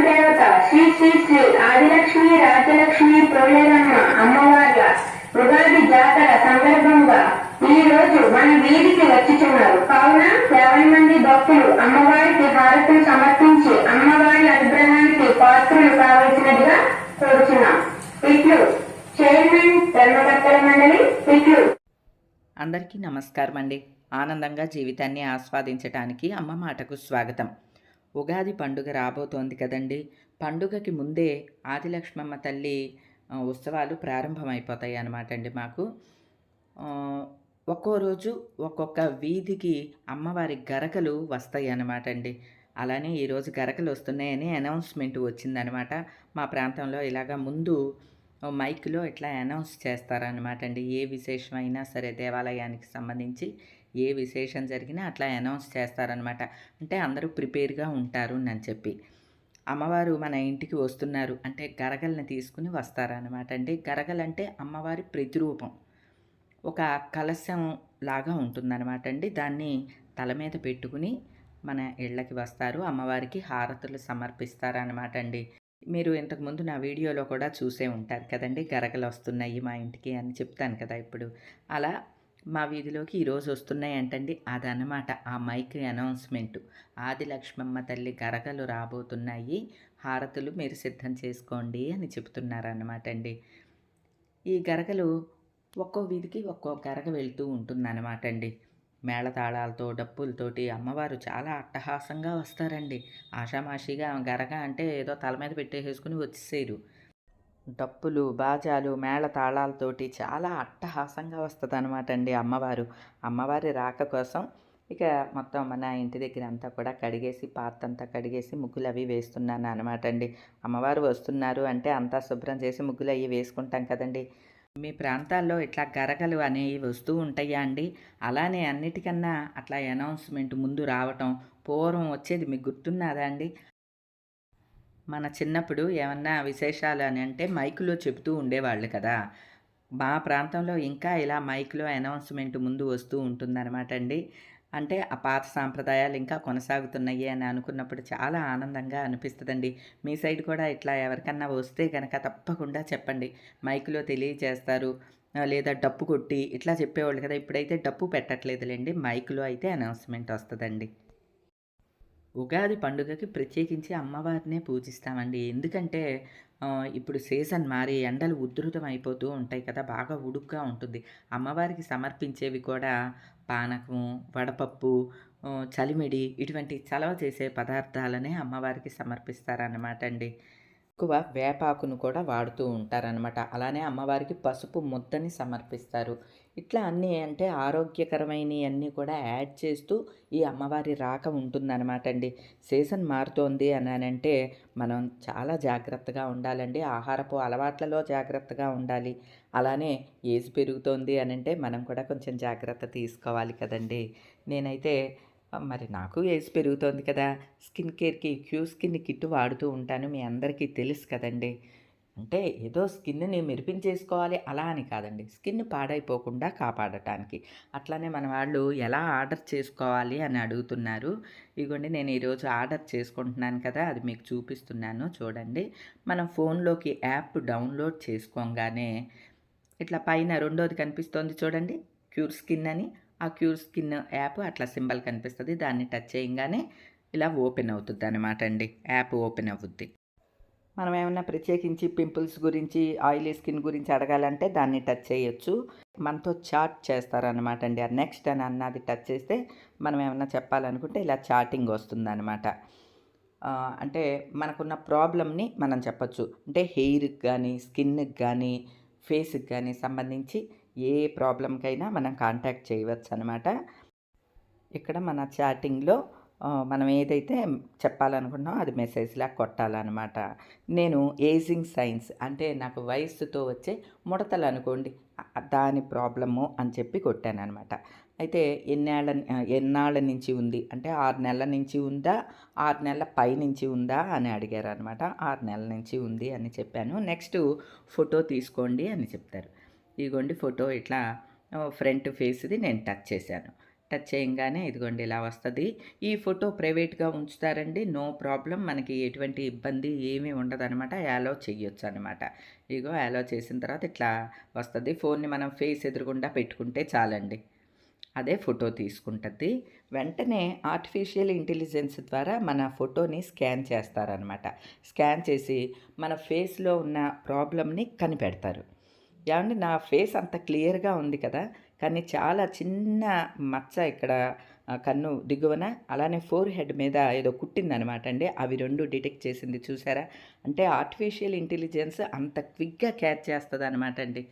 దేవత శ్రీ శ్రీ శ్రీ ఆదిలక్ష్మి రాజలక్ష్మి ప్రోలేరమ్మ అమ్మవార్ల ఉగాది జాతర సందర్భంగా ఈ రోజు మన వీధికి వచ్చిచున్నారు. కావున యాభై మంది భక్తులు అమ్మవారికి హారతులు సమర్పించి అమ్మవారి అనుగ్రహానికి పాత్రలు కావలసినదిగా కోరుచున్నాం. ఇట్లు చైర్మన్ ధర్మకర్తల మండలి ఇట్లు అందరికీ నమస్కారం అండి ఆనందంగా జీవితాన్ని ఆస్వాదించటానికి అమ్మ మాటకు స్వాగతం. ఉగాది పండుగ రాబోతోంది కదండి. పండుగకి ముందే ఆదిలక్ష్మమ్మ తల్లి ఉత్సవాలు ప్రారంభమైపోతాయి అన్నమాట అండి మాకు ఒక్కో రోజు ఒక్కొక్క వీధికి అమ్మవారి గరకలు వస్తాయి అన్నమాట అండి అలానే ఈరోజు గరకలు వస్తున్నాయని అనౌన్స్మెంట్ వచ్చిందనమాట మా ప్రాంతంలో ఇలాగా ముందు మైక్లో ఇట్లా అనౌన్స్ చేస్తారనమాట అండి ఏ విశేషమైనా సరే దేవాలయానికి సంబంధించి ఏ విశేషం జరిగినా అట్లా అనౌన్స్ చేస్తారనమాట అంటే అందరూ ప్రిపేర్గా ఉంటారు అని చెప్పి. అమ్మవారు మన ఇంటికి వస్తున్నారు. అంటే గరగల్ని తీసుకుని వస్తారనమాట అండి గరగలంటే అమ్మవారి ప్రతిరూపం. ఒక కలశం లాగా ఉంటుందన్నమాట అండి. దాన్ని తల మీద పెట్టుకుని మన ఇళ్ళకి వస్తారు. అమ్మవారికి హారతులు సమర్పిస్తారనమాట అండి. మీరు ఇంతకుముందు నా వీడియోలో కూడా చూసే ఉంటారు కదండి. గరగలు వస్తున్నాయి మా ఇంటికి అని చెప్తాను కదా ఇప్పుడు. అలా మా వీధిలోకి ఈరోజు వస్తున్నాయి అంటండి అదనమాట ఆ మైక్ అనౌన్స్మెంట్. ఆది లక్ష్మమ్మ తల్లి గరగలు రాబోతున్నాయి. హారతులు మీరు సిద్ధం చేసుకోండి అని చెప్తున్నారన్నమాట అండి ఈ గరగలు ఒక్కో వీధికి ఒక్కో గరగ వెళ్తూ ఉంటుందన్నమాట అండి మేళతాళాలతో డప్పులతోటి అమ్మవారు చాలా అట్టహాసంగా వస్తారండి. ఆషామాషిగా గరగ అంటే ఏదో తల మీద పెట్టేసుకుని వచ్చేసారు. డప్పులు బాజాలు మేళ తాళాలతోటి చాలా అట్టహాసంగా వస్తుంది అనమాట అండి అమ్మవారు. అమ్మవారి రాక కోసం ఇక మొత్తం మన ఇంటి దగ్గర అంతా కూడా కడిగేసి పాత అంతా కడిగేసి ముగ్గులు అవి వేస్తున్నాను అనమాట అండి అమ్మవారు వస్తున్నారు అంటే అంతా శుభ్రం చేసి ముగ్గులు అవి వేసుకుంటాం కదండి. మీ ప్రాంతాల్లో ఇట్లా గరగలు అనేవి వస్తూ ఉంటాయా అండి? అలానే అన్నిటికన్నా అట్లా అనౌన్స్మెంట్ ముందు రావటం పూర్వం వచ్చేది మీకు గుర్తున్నదా అండి? మన చిన్నప్పుడు ఏమన్నా విశేషాలు అని అంటే మైకులో చెబుతూ ఉండేవాళ్ళు కదా. మా ప్రాంతంలో ఇంకా ఇలా మైక్లో అనౌన్స్మెంట్ ముందు వస్తూ ఉంటుందన్నమాట అండి. అంటే ఆ పాత సాంప్రదాయాలు ఇంకా కొనసాగుతున్నాయి అని అనుకున్నప్పుడు చాలా ఆనందంగా అనిపిస్తుందండి. మీ సైడ్ కూడా ఇట్లా ఎవరికన్నా వస్తే కనుక తప్పకుండా చెప్పండి. మైక్లో తెలియజేస్తారు లేదా డప్పు కొట్టి ఇట్లా చెప్పేవాళ్ళు కదా. ఇప్పుడైతే డప్పు పెట్టట్లేదులేండి. మైక్లో అయితే అనౌన్స్మెంట్ వస్తుందండి. ఉగాది పండుగకి ప్రత్యేకించి అమ్మవారినే పూజిస్తామండి. ఎందుకంటే ఇప్పుడు సీజన్ మారి ఎండలు ఉధృతం అయిపోతూ ఉంటాయి కదా బాగా ఉడుగ్గా ఉంటుంది. అమ్మవారికి సమర్పించేవి కూడా పానకం వడపప్పు చలిమిడి ఇటువంటి చలవ చేసే పదార్థాలనే అమ్మవారికి సమర్పిస్తారన్నమాట అండి. ఎక్కువ వేపాకును కూడా వాడుతూ ఉంటారనమాట అలానే అమ్మవారికి పసుపు ముద్దని సమర్పిస్తారు. ఇట్లా అన్నీ అంటే ఆరోగ్యకరమైనవి అన్నీ కూడా యాడ్ చేస్తూ ఈ అమ్మవారి రాక ఉంటుందన్నమాట అండి. సీజన్ మారుతోంది అని అంటే మనం చాలా జాగ్రత్తగా ఉండాలండి. ఆహారపు అలవాట్లలో జాగ్రత్తగా ఉండాలి. అలానే ఏజ్ పెరుగుతోంది అని అంటే మనం కూడా కొంచెం జాగ్రత్త తీసుకోవాలి కదండి. నేనైతే మరి నాకు ఏజ్ పెరుగుతోంది కదా స్కిన్ కేర్కి క్యూ స్కిన్ కిట్ వాడుతూ ఉంటాను మీ అందరికీ తెలుసు కదండి. అంటే ఏదో స్కిన్ని మెరిపించేసుకోవాలి అలా అని కాదండి. స్కిన్ పాడైపోకుండా కాపాడటానికి. అట్లానే మన వాళ్ళు ఎలా ఆర్డర్ చేసుకోవాలి అని అడుగుతున్నారు. ఇదిగోండి నేను ఈరోజు ఆర్డర్ చేసుకుంటున్నాను కదా అది మీకు చూపిస్తున్నాను చూడండి. మనం ఫోన్లోకి యాప్ డౌన్లోడ్ చేసుకోగానే ఇట్లా పైన రెండోది కనిపిస్తోంది చూడండి క్యూర్ స్కిన్ అని. ఆ క్యూర్ స్కిన్ యాప్ అట్లా సింబల్ కనిపిస్తుంది. దాన్ని టచ్ చేయగానే ఇలా ఓపెన్ అవుతుంది అనమాట అండి. యాప్ ఓపెన్ అవుద్ది. మనం ఏమైనా ప్రత్యేకించి పింపుల్స్ గురించి ఆయిలీ స్కిన్ గురించి అడగాలంటే దాన్ని టచ్ చేయొచ్చు. మనతో చాట్ చేస్తారనమాట అండి. ఆ నెక్స్ట్ అని అన్నది టచ్ చేస్తే మనం ఏమైనా చెప్పాలనుకుంటే ఇలా చాటింగ్ వస్తుందన్నమాట. అంటే మనకున్న ప్రాబ్లమ్ని మనం చెప్పచ్చు. అంటే హెయిర్కి కానీ స్కిన్కి కానీ ఫేస్కి కానీ సంబంధించి ఏ ప్రాబ్లంకైనా మనం కాంటాక్ట్ చేయవచ్చు అనమాట ఇక్కడ మన చాటింగ్లో మనం ఏదైతే చెప్పాలనుకున్నామో అది మెసేజ్లా కొట్టాలన్నమాట నేను ఏజింగ్ సైన్స్ అంటే నాకు వయస్సుతో వచ్చే ముడతలు అనుకోండి దాని ప్రాబ్లము అని చెప్పి కొట్టాను అనమాట అయితే ఎన్నేళ్ళ ఎన్నాళ్ళ నుంచి ఉంది? అంటే ఆరు నెలల నుంచి ఉందా? ఆరు నెలల పై నుంచి ఉందా? అని అడిగారు అనమాట ఆరు నెలల నుంచి ఉంది అని చెప్పాను. నెక్స్ట్ ఫోటో తీసుకోండి అని చెప్తారు. ఇదిగోండి ఫోటో ఇట్లా ఫ్రంట్ ఫేస్ది నేను టచ్ చేశాను. టచ్ చేయంగానే ఇదిగోండి ఇలా వస్తుంది. ఈ ఫోటో ప్రైవేట్గా ఉంచుతారండి నో ప్రాబ్లం మనకి ఎటువంటి ఇబ్బంది ఏమీ ఉండదనమాట యాలో చేయొచ్చు అనమాట ఇగో యాలో చేసిన తర్వాత ఇట్లా వస్తుంది. ఫోన్ని మనం ఫేస్ ఎదురుగుండా పెట్టుకుంటే చాలండి. అదే ఫోటో తీసుకుంటుంది. వెంటనే ఆర్టిఫిషియల్ ఇంటెలిజెన్స్ ద్వారా మన ఫోటోని స్కాన్ చేస్తారనమాట స్కాన్ చేసి మన ఫేస్లో ఉన్న ప్రాబ్లమ్ని కనిపెడతారు. ఏమండి నా ఫేస్ అంత క్లియర్గా ఉంది కదా. కానీ చాలా చిన్న మచ్చ ఇక్కడ కన్ను దిగువన అలానే ఫోర్ హెడ్ మీద ఏదో కుట్టిందనమాట అండి. అవి రెండు డిటెక్ట్ చేసింది చూసారా? అంటే ఆర్టిఫిషియల్ ఇంటెలిజెన్స్ అంత క్విక్గా క్యాచ్ చేస్తుంది అనమాట అండి.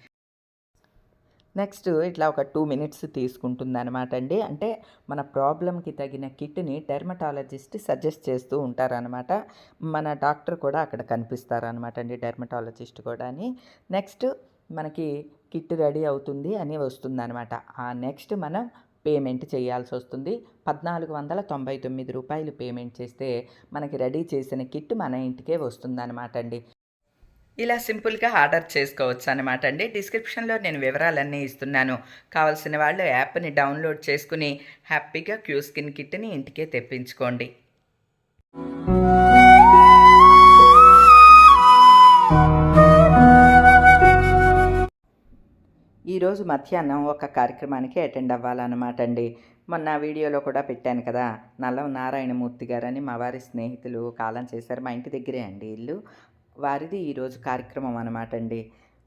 నెక్స్ట్ ఇట్లా ఒక టూ మినిట్స్ తీసుకుంటుంది అనమాట అండి. అంటే మన ప్రాబ్లంకి తగిన కిట్ని డెర్మటాలజిస్ట్ సజెస్ట్ చేస్తూ ఉంటారనమాట. మన డాక్టర్ కూడా అక్కడ కనిపిస్తారనమాట అండి డెర్మటాలజిస్ట్ కూడా అని నెక్స్ట్ మనకి కిట్ రెడీ అవుతుంది అని వస్తుందన్నమాట. ఆ నెక్స్ట్ మనం పేమెంట్ చేయాల్సి వస్తుంది. పద్నాలుగు వందల తొంభై తొమ్మిది రూపాయలు పేమెంట్ చేస్తే మనకి రెడీ చేసిన కిట్ మన ఇంటికే వస్తుందన్నమాట అండి. ఇలా సింపుల్గా ఆర్డర్ చేసుకోవచ్చు అనమాట అండి. డిస్క్రిప్షన్లో నేను వివరాలన్నీ ఇస్తున్నాను. కావాల్సిన వాళ్ళు యాప్ని డౌన్లోడ్ చేసుకుని హ్యాపీగా క్యూ స్కిన్ కిట్ని ఇంటికే తెప్పించుకోండి. ఈరోజు మధ్యాహ్నం ఒక కార్యక్రమానికి అటెండ్ అవ్వాలన్నమాట అండి మొన్న వీడియోలో కూడా పెట్టాను కదా నల్లం నారాయణమూర్తి గారని మా వారి స్నేహితులు కాలం చేశారు మా ఇంటి దగ్గరే అండి ఇల్లు. వారిది ఈరోజు కార్యక్రమం అనమాట అండి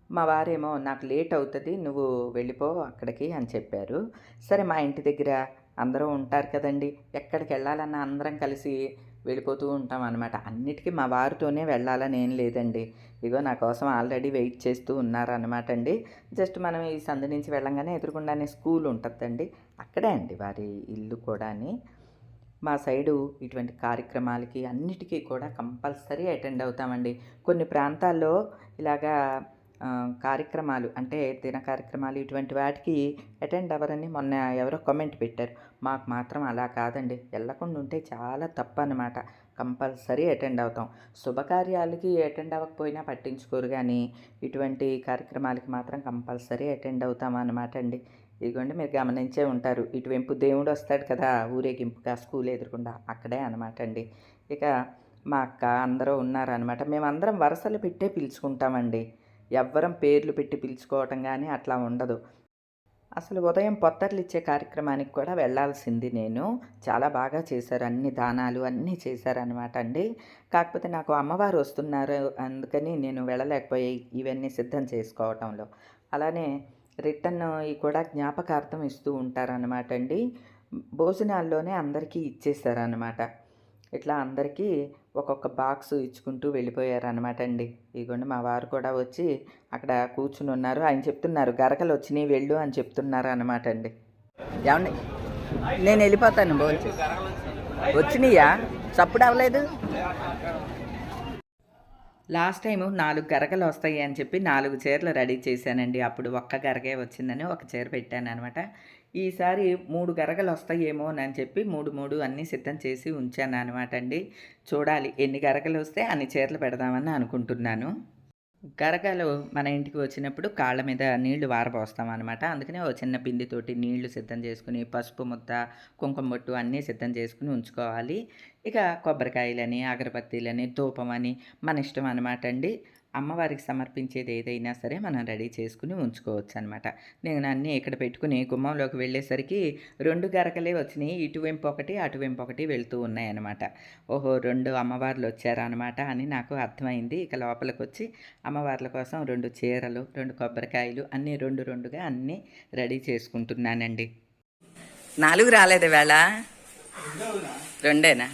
మా వారేమో నాకు లేట్ అవుతుంది నువ్వు వెళ్ళిపో అక్కడికి అని చెప్పారు. సరే మా ఇంటి దగ్గర అందరూ ఉంటారు కదండి ఎక్కడికి వెళ్ళాలన్నా అందరం కలిసి వెళ్ళిపోతూ ఉంటాం అనమాట అన్నిటికీ మా వారితోనే వెళ్ళాలని ఏం లేదండి. ఇగో నా కోసం ఆల్రెడీ వెయిట్ చేస్తూ ఉన్నారనమాట అండి. జస్ట్ మనం ఈ సందు నుంచి వెళ్ళంగానే ఎదురుకుండానే స్కూల్ ఉంటుందండి. అక్కడే అండి వారి ఇల్లు కూడాని. మా సైడు ఇటువంటి కార్యక్రమాలకి అన్నిటికీ కూడా కంపల్సరీ అటెండ్ అవుతామండి. కొన్ని ప్రాంతాల్లో ఇలాగా కార్యక్రమాలు అంటే దిన కార్యక్రమాలు ఇటువంటి వాటికి అటెండ్ అవ్వరని మొన్న ఎవరో కామెంట్ పెట్టారు. మాకు మాత్రం అలా కాదండి. వెళ్ళకుండా ఉంటే చాలా తప్పు అనమాట కంపల్సరీ అటెండ్ అవుతాం. శుభకార్యాలకి అటెండ్ అవ్వకపోయినా పట్టించుకోరు కానీ ఇటువంటి కార్యక్రమాలకి మాత్రం కంపల్సరీ అటెండ్ అవుతాం అనమాట అండి. ఇదిగోండి మీరు గమనించే ఉంటారు. ఇటువైపు దేవుడు వస్తాడు కదా ఊరేగింపుగా స్కూల్ ఎదురుకుండా. అక్కడే అనమాట అండి. ఇక మా అక్క అందరూ ఉన్నారనమాట మేమందరం వరుసలు పెట్టే పిలుచుకుంటామండి. ఎవ్వరం పేర్లు పెట్టి పిలుచుకోవటం కానీ అట్లా ఉండదు. అసలు ఉదయం పొత్తర్లు ఇచ్చే కార్యక్రమానికి కూడా వెళ్ళాల్సింది నేను. చాలా బాగా చేశారు. అన్ని దానాలు అన్నీ చేశారనమాట అండి. కాకపోతే నాకు అమ్మవారు వస్తున్నారు అందుకని నేను వెళ్ళలేకపోయాయి ఇవన్నీ సిద్ధం చేసుకోవటంలో. అలానే రిటర్న్ ఈ కూడా జ్ఞాపకార్థం ఇస్తూ ఉంటారనమాట అండి. భోజనాల్లోనే అందరికీ ఇచ్చేసారనమాట ఇట్లా అందరికీ ఒక్కొక్క బాక్స్ ఇచ్చుకుంటూ వెళ్ళిపోయారనమాట అండి. ఇదిగోండి మా వారు కూడా వచ్చి అక్కడ కూర్చుని ఉన్నారు. ఆయన చెప్తున్నారు గరకలు వచ్చినాయి వెళ్ళు అని చెప్తున్నారు అనమాట అండి. ఏమండి నేను వెళ్ళిపోతాను భోజనం వచ్చినాయా? చప్పుడు అవ్వలేదు? లాస్ట్ టైము నాలుగు గరకలు వస్తాయి అని చెప్పి నాలుగు చీరలు రెడీ చేశానండి. అప్పుడు ఒక్క గరకే వచ్చిందని ఒక చీర పెట్టాను అనమాట ఈసారి మూడు గరగలు వస్తాయేమో అని చెప్పి మూడు మూడు అన్నీ సిద్ధం చేసి ఉంచాను అనమాట అండి చూడాలి ఎన్ని గరగలు వస్తే అన్ని చీరలు పెడదామని అనుకుంటున్నాను. గరగలు మన ఇంటికి వచ్చినప్పుడు కాళ్ళ మీద నీళ్ళు వారబోస్తాం అనమాట అందుకనే ఓ చిన్న పిండితోటి నీళ్ళు సిద్ధం చేసుకుని పసుపు ముద్ద కుంకుమ బొట్టు అన్నీ సిద్ధం చేసుకుని ఉంచుకోవాలి. ఇక కొబ్బరికాయలని అగరబత్తీలని ధూపం అని మన ఇష్టం అనమాట అండి అమ్మవారికి సమర్పించేది ఏదైనా సరే మనం రెడీ చేసుకుని ఉంచుకోవచ్చు అనమాట నేను అన్నీ ఇక్కడ పెట్టుకుని గుమ్మంలోకి వెళ్ళేసరికి రెండు గరకలే వచ్చినాయి. ఇటువైపు ఒకటి అటువైపు ఒకటి వెళ్తూ ఉన్నాయన్నమాట. ఓహో రెండు అమ్మవార్లు వచ్చారనమాట అని నాకు అర్థమైంది. ఇక లోపలికి వచ్చి అమ్మవార్ల కోసం రెండు చీరలు రెండు కొబ్బరికాయలు అన్నీ రెండు రెండుగా అన్నీ రెడీ చేసుకుంటున్నానండి. నాలుగు రాలేదు వేళ? రెండేనా?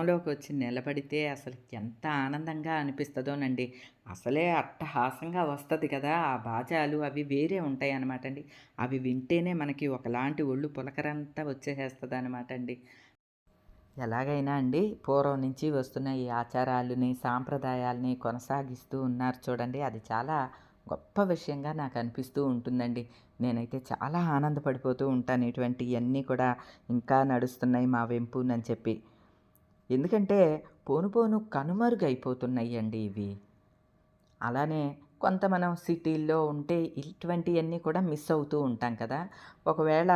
గుమ్మంలోకి వచ్చి నిలబడితే అసలు ఎంత ఆనందంగా అనిపిస్తుందోనండి. అసలే అట్టహాసంగా వస్తుంది కదా ఆ బాజాలు అవి వేరే ఉంటాయి అనమాట అండి అవి వింటేనే మనకి ఒకలాంటి ఒళ్ళు పులకరంతా వచ్చేసేస్తుంది అనమాట అండి ఎలాగైనా అండి పూర్వం నుంచి వస్తున్న ఈ ఆచారాలని సాంప్రదాయాలని కొనసాగిస్తూ ఉన్నారు చూడండి. అది చాలా గొప్ప విషయంగా నాకు అనిపిస్తూ ఉంటుందండి. నేనైతే చాలా ఆనందపడిపోతూ ఉంటాను. ఇటువంటివన్నీ కూడా ఇంకా నడుస్తున్నాయి మా వెంపునని చెప్పి. ఎందుకంటే పోను పోను కనుమరుగైపోతున్నాయి అండి ఇవి. అలానే కొంత మనం సిటీల్లో ఉంటే ఇటువంటివన్నీ కూడా మిస్ అవుతూ ఉంటాం కదా. ఒకవేళ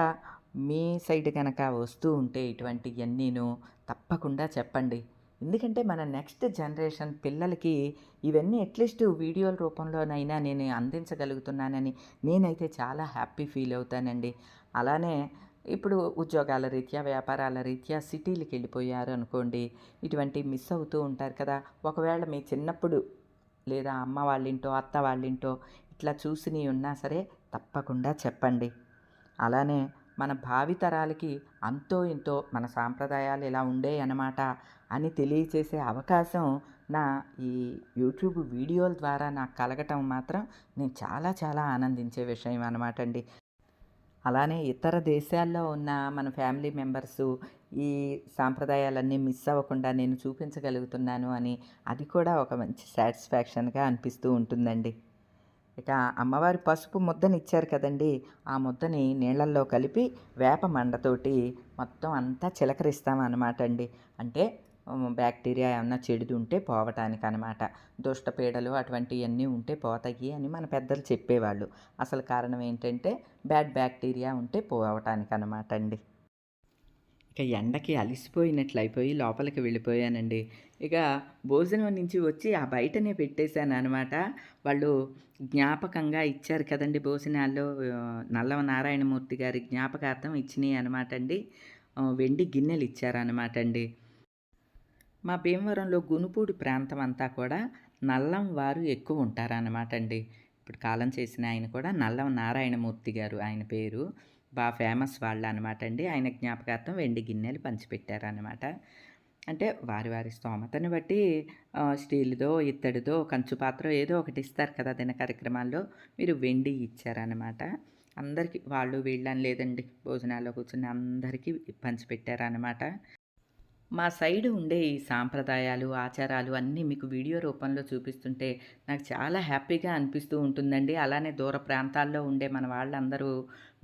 మీ సైడ్ కనుక వస్తూ ఉంటే ఇటువంటివన్నీను తప్పకుండా చెప్పండి. ఎందుకంటే మన నెక్స్ట్ జనరేషన్ పిల్లలకి ఇవన్నీ అట్లీస్ట్ వీడియోల రూపంలోనైనా నేను అందించగలుగుతున్నానని నేనైతే చాలా హ్యాపీ ఫీల్ అవుతానండి. అలానే ఇప్పుడు ఉద్యోగాల రీత్యా వ్యాపారాల రీత్యా సిటీలకు వెళ్ళిపోయారు అనుకోండి ఇటువంటి మిస్ అవుతూ ఉంటారు కదా. ఒకవేళ మీ చిన్నప్పుడు లేదా అమ్మ వాళ్ళింటో అత్త వాళ్ళింటో ఇట్లా చూసిని ఉన్నా సరే తప్పకుండా చెప్పండి. అలానే మన భావితరాలకి అంతో ఇంతో మన సాంప్రదాయాలు ఇలా ఉండే అనమాట అని తెలియచేసే అవకాశం నా ఈ యూట్యూబ్ వీడియోల ద్వారా నాకు కలగటం మాత్రం నేను చాలా చాలా ఆనందించే విషయం అనమాట అండి. అలానే ఇతర దేశాల్లో ఉన్న మన ఫ్యామిలీ మెంబర్స్ ఈ సాంప్రదాయాలన్నీ మిస్ అవ్వకుండా నేను చూపించగలుగుతున్నాను అని అది కూడా ఒక మంచి సాటిస్ఫాక్షన్గా అనిపిస్తూ ఉంటుందండి. ఇక అమ్మవారి పసుపు ముద్దని ఇచ్చారు కదండి ఆ ముద్దని నీళ్ళల్లో కలిపి వేప మండతోటి మొత్తం అంతా చిలకరిస్తామన్నమాట అండి. అంటే బ్యాక్టీరియా ఏమన్నా చెడుది ఉంటే పోవటానికి అనమాట దుష్టపీడలు అటువంటివన్నీ ఉంటే పోతాయి అని మన పెద్దలు చెప్పేవాళ్ళు. అసలు కారణం ఏంటంటే బ్యాడ్ బ్యాక్టీరియా ఉంటే పోవటానికి అనమాట అండి. ఇక ఎండకి అలిసిపోయినట్లు అయిపోయి లోపలికి వెళ్ళిపోయానండి. ఇక భోజనం నుంచి వచ్చి ఆ బయటనే పెట్టేశాను అనమాట వాళ్ళు జ్ఞాపకంగా ఇచ్చారు కదండి భోజనాల్లో. నల్లవ నారాయణమూర్తి గారి జ్ఞాపకార్థం ఇచ్చినాయి అనమాట అండి వెండి గిన్నెలు ఇచ్చారనమాట అండి. మా భీమవరంలో గునుపూడి ప్రాంతం అంతా కూడా నల్లం వారు ఎక్కువ ఉంటారన్నమాట అండి ఇప్పుడు కాలం చేసిన ఆయన కూడా నల్లం నారాయణమూర్తి గారు ఆయన పేరు. బాగా ఫేమస్ వాళ్ళు అనమాట అండి ఆయన జ్ఞాపకార్థం వెండి గిన్నెలు పంచిపెట్టారనమాట అంటే వారి వారి స్తోమతని బట్టి స్టీల్దో ఇత్తడిదో కంచు పాత్ర ఏదో ఒకటి ఇస్తారు కదా దిన కార్యక్రమాల్లో. మీరు వెండి ఇచ్చారనమాట అందరికీ వాళ్ళు వీళ్ళని లేదండి భోజనాల్లో కూర్చుని అందరికీ పంచిపెట్టారనమాట మా సైడ్ ఉండే ఈ సాంప్రదాయాలు ఆచారాలు అన్నీ మీకు వీడియో రూపంలో చూపిస్తుంటే నాకు చాలా హ్యాపీగా అనిపిస్తూ ఉంటుందండి. అలానే దూర ప్రాంతాల్లో ఉండే మన వాళ్ళందరూ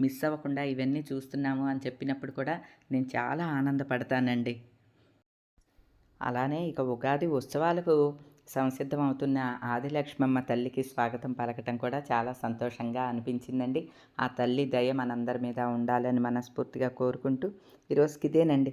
మిస్ అవ్వకుండా ఇవన్నీ చూస్తున్నాము అని చెప్పినప్పుడు కూడా నేను చాలా ఆనందపడతానండి. అలానే ఇక ఉగాది ఉత్సవాలకు సంసిద్ధమవుతున్న ఆదిలక్ష్మమ్మ తల్లికి స్వాగతం పలకటం కూడా చాలా సంతోషంగా అనిపించిందండి. ఆ తల్లి దయ మనందరి మీద ఉండాలని మనస్ఫూర్తిగా కోరుకుంటూ ఈరోజుకి ఇదేనండి